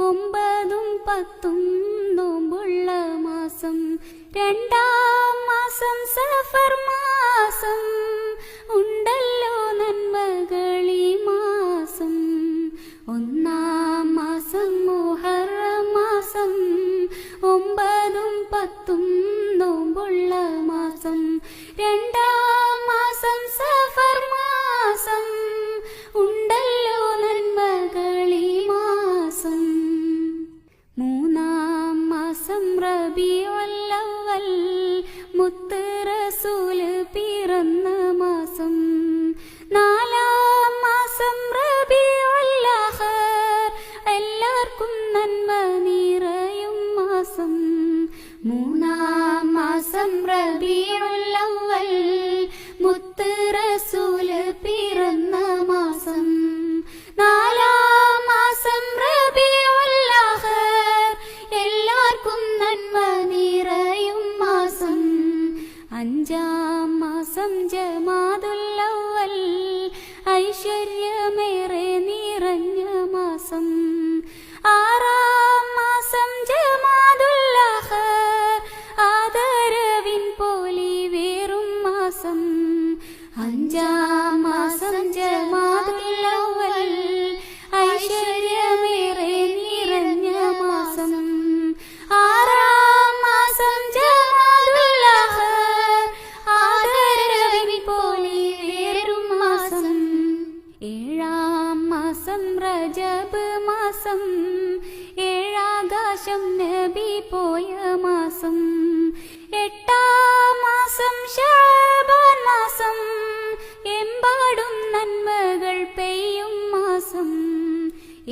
ഒമ്പതും പത്തും നോമ്പുള്ള മാസം രണ്ടാം മാസം സഫർ മാസം ഉണ്ടല്ലോ നന്മകളി മാസം ഒന്നാം മാസം മുഹറം മാസം ഒമ്പതും പത്തും മുത്ത് റസൂൽ പിറന്ന മാസം. നാലാം മാസം റബിയുല്ലഹർ എല്ലാവർക്കും നന്മ നിറയും മാസം. അഞ്ചാം മാസം ജമാതുല്ലവൽ മാസം രജബ് മാസം ഏഴാകാശം നബി പോയ മാസം എട്ടാം മാസം ഷാബാൻ മാസം എമ്പാടും നന്മകൾ പെയ്യും മാസം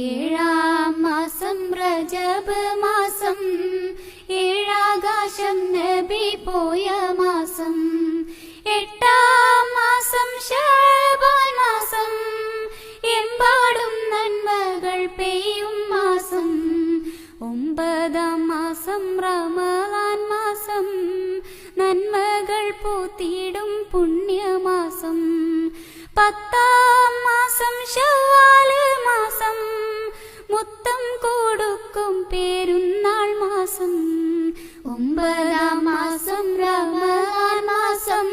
ഏഴാം മാസം രജബ് മാസം ഏഴാകാശം നബി പോയ ഒമ്പതാം മാസം മാസം. നന്മകൾ പൂത്തിയിടും പുണ്യമാസം. പത്താം മാസം ശവാൽ മാസം. മുത്തം കൊടുക്കും പേരുന്നാൾ മാസം. ഒമ്പതാം മാസം റമദാൻ മാസം.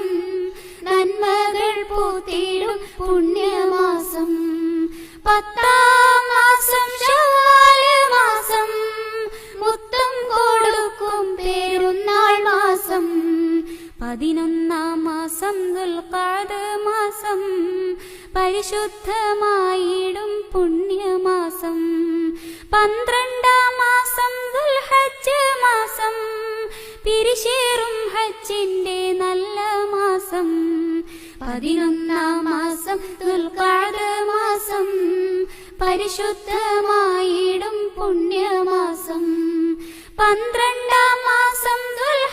നന്മകൾ പൂത്തിയിടും പുണ്യമാസം. പത്താം പതിനൊന്നാം മാസം ദുൽഖാദ മാസം. പരിശുദ്ധമായിടും പുണ്യമാസം. പന്ത്രണ്ടാം മാസം ദുൽഹജ്ജ് മാസം. പിരിശേറും ഹജ്ജിന്റെ നല്ല മാസം. പതിനൊന്നാം മാസം ദുൽഖാദ മാസം. പരിശുദ്ധമായിടും പുണ്യമാസം. പന്ത്രണ്ടാം മാസം ദുൽഹജ്ജ്